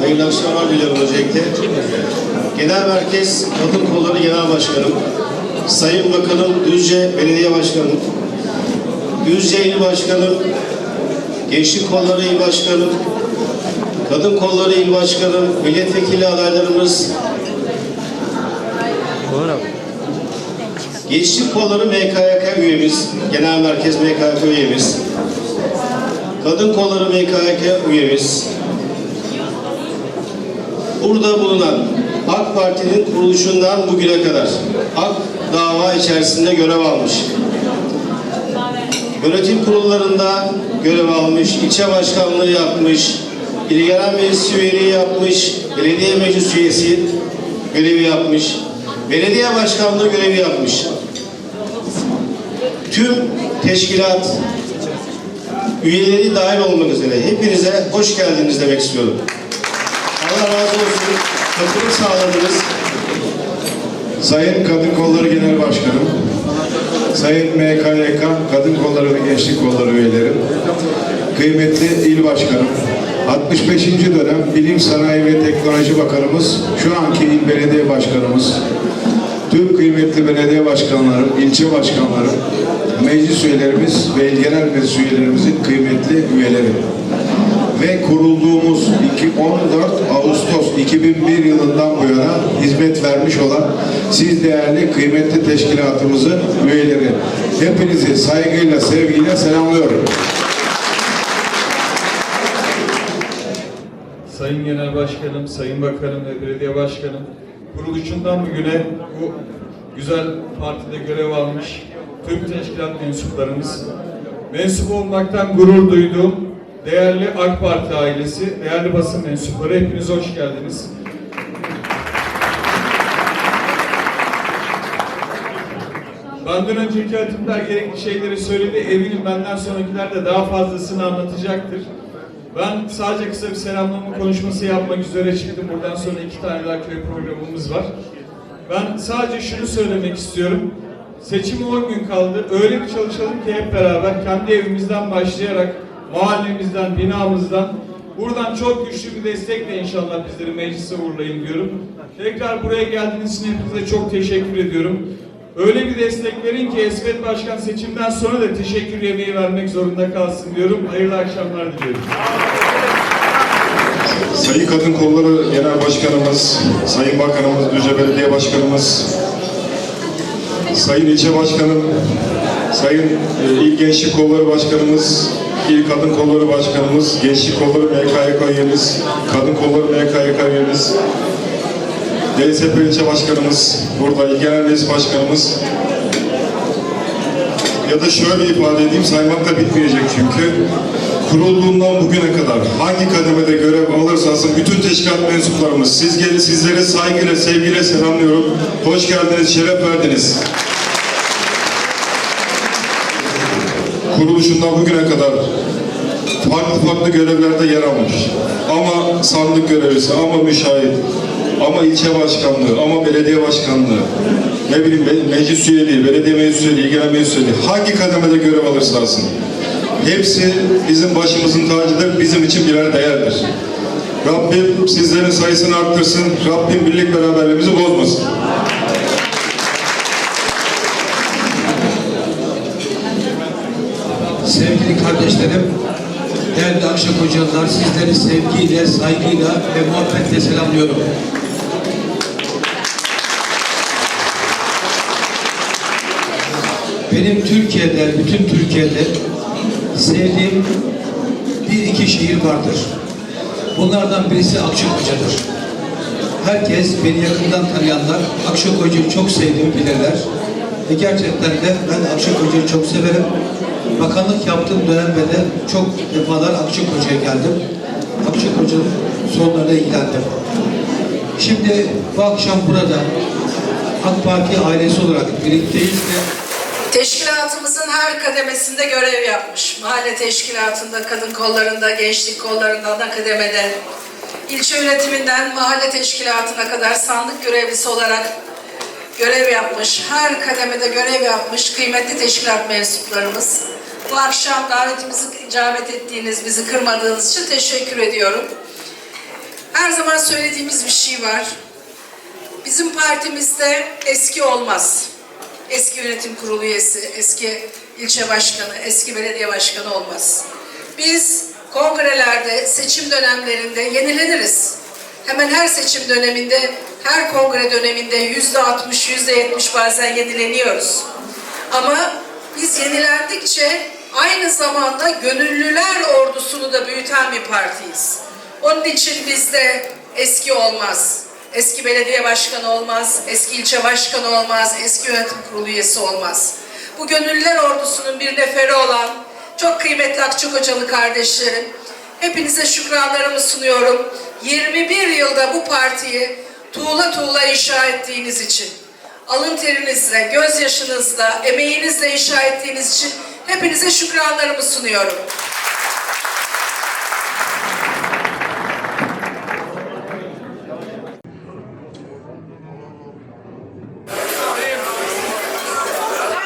Hayırlı akşamlar diliyorum öncelikle. Genel Merkez Kadın Kolları Genel Başkanım, Sayın Bakanım Düzce Belediye Başkanım, Düzce İl Başkanım, Gençlik Kolları İl Başkanım, Kadın Kolları İl Başkanım, milletvekili adaylarımız, Gençlik Kolları MKYK üyemiz, Genel Merkez MKYK üyemiz, Kadın Kolları MKYK üyemiz, burada bulunan AK Parti'nin kuruluşundan bugüne kadar AK dava içerisinde görev almış. Yönetim kurullarında görev almış, ilçe başkanlığı yapmış, il genel meclis üyeliği yapmış, belediye meclis üyesi görevi yapmış, belediye başkanlığı görevi yapmış. Tüm teşkilat üyeleri dahil olmak üzere hepinize hoş geldiniz demek istiyorum. Allah razı olsun. Katılım sağladınız. Sayın Kadın Kolları Genel Başkanım, Sayın MKYK Kadın Kolları ve Gençlik Kolları üyeleri, kıymetli il başkanım, 65. dönem Bilim Sanayi ve Teknoloji Bakanımız, şu anki il belediye başkanımız, tüm kıymetli belediye başkanlarım, ilçe başkanlarım, meclis üyelerimiz ve il genel meclis üyelerimizin kıymetli üyeleri ve kurulduğumuz 2 14 Ağustos 2001 yılından bu yana hizmet vermiş olan siz değerli kıymetli teşkilatımızın üyeleri. Hepinizi saygıyla, sevgiyle selamlıyorum. Sayın Genel Başkanım, Sayın Bakanım ve Belediye Başkanım, kuruluşundan bugüne bu güzel partide görev almış tüm teşkilat mensuplarımız, mensup olmaktan gurur duyduğum değerli AK Parti ailesi, değerli basın mensupları hepiniz hoş geldiniz. Benden önceki hatipler gerekli şeyleri söyledi. Eminim benden sonrakiler de daha fazlasını anlatacaktır. Ben sadece kısa bir selamlama konuşması yapmak üzere çıktım. Buradan sonra iki tane daha köy programımız var. Ben sadece şunu söylemek istiyorum. Seçime 10 gün kaldı. Öyle bir çalışalım ki hep beraber kendi evimizden başlayarak mahallemizden, binamızdan buradan çok güçlü bir destekle inşallah bizleri meclise uğurlayın diyorum. Tekrar buraya geldiğiniz için hepinize çok teşekkür ediyorum. Öyle bir destek verin ki Esmet Başkan seçimden sonra da teşekkür yemeği vermek zorunda kalsın diyorum. Hayırlı akşamlar diliyorum. Sayın Kadın Kolları Genel Başkanımız, Sayın Bakanımız, Düzce Belediye Başkanımız, Sayın İlçe Başkanım, Sayın e, İl Gençlik Kolları Başkanımız, İl Kadın Kolları Başkanımız, Gençlik Kolları MKYK üyemiz, Kadın Kolları MKYK üyemiz, DSP İlçe Başkanımız, burada İl Genel Meclis Başkanımız, ya da şöyle ifade edeyim, saymakla bitmeyecek çünkü. Kurulduğundan bugüne kadar hangi kademede görev alırsa alsın bütün teşkilat mensuplarımız siz gelin sizlere saygıyla, sevgiyle selamlıyorum. Hoş geldiniz, şeref verdiniz. Kuruluşundan bugüne kadar farklı farklı görevlerde yer almış. Ama sandık görevlisi, ama müşahit, ama ilçe başkanlığı, ama belediye başkanlığı, ne bileyim me- meclis üyeliği, belediye meclis üyeliği, genel meclis üyeliği, hangi kademede görev alırsa alsın. Hepsi bizim başımızın tacıdır, bizim için birer değerdir. Rabbim sizlerin sayısını arttırsın, Rabbim birlik beraberliğimizi bozmasın. Sevgili kardeşlerim, değerli Akşak hocalar, sizleri sevgiyle, saygıyla ve muhabbetle selamlıyorum. Benim Türkiye'de, bütün Türkiye'de sevdiğim bir iki şehir vardır. Bunlardan birisi Akçakoca'dır. Herkes beni yakından tanıyanlar Akçakoca'yı çok sevdiğimi bilirler. Ve gerçekten de ben Akçakoca'yı çok severim. Bakanlık yaptığım dönemde de çok defalar Akçakoca'ya geldim. Akçakoca'nın sorunlarıyla ilgilendim. Şimdi bu akşam burada AK Parti ailesi olarak birlikteyiz ve Teşkilatımızın her kademesinde görev yapmış. Mahalle teşkilatında, kadın kollarında, gençlik kollarında, ana kademede, ilçe yönetiminden mahalle teşkilatına kadar sandık görevlisi olarak görev yapmış. Her kademede görev yapmış kıymetli teşkilat mensuplarımız. Bu akşam davetimizi icabet ettiğiniz, bizi kırmadığınız için teşekkür ediyorum. her zaman söylediğimiz bir şey var. Bizim partimizde eski olmaz. Eski yönetim kurulu üyesi, eski ilçe başkanı, eski belediye başkanı olmaz. Biz kongrelerde, seçim dönemlerinde yenileniriz. Hemen her seçim döneminde, her kongre döneminde yüzde altmış, yüzde yetmiş bazen yenileniyoruz. Ama biz yenilendikçe aynı zamanda gönüllüler ordusunu da büyüten bir partiyiz. Onun için bizde eski olmaz. Eski belediye başkanı olmaz, eski ilçe başkanı olmaz, eski yönetim kurulu üyesi olmaz. Bu gönüllüler ordusunun bir neferi olan çok kıymetli Akçakocalı kardeşlerim, hepinize şükranlarımı sunuyorum. 21 yılda bu partiyi tuğla tuğla inşa ettiğiniz için alın terinizle, gözyaşınızla, emeğinizle inşa ettiğiniz için hepinize şükranlarımı sunuyorum.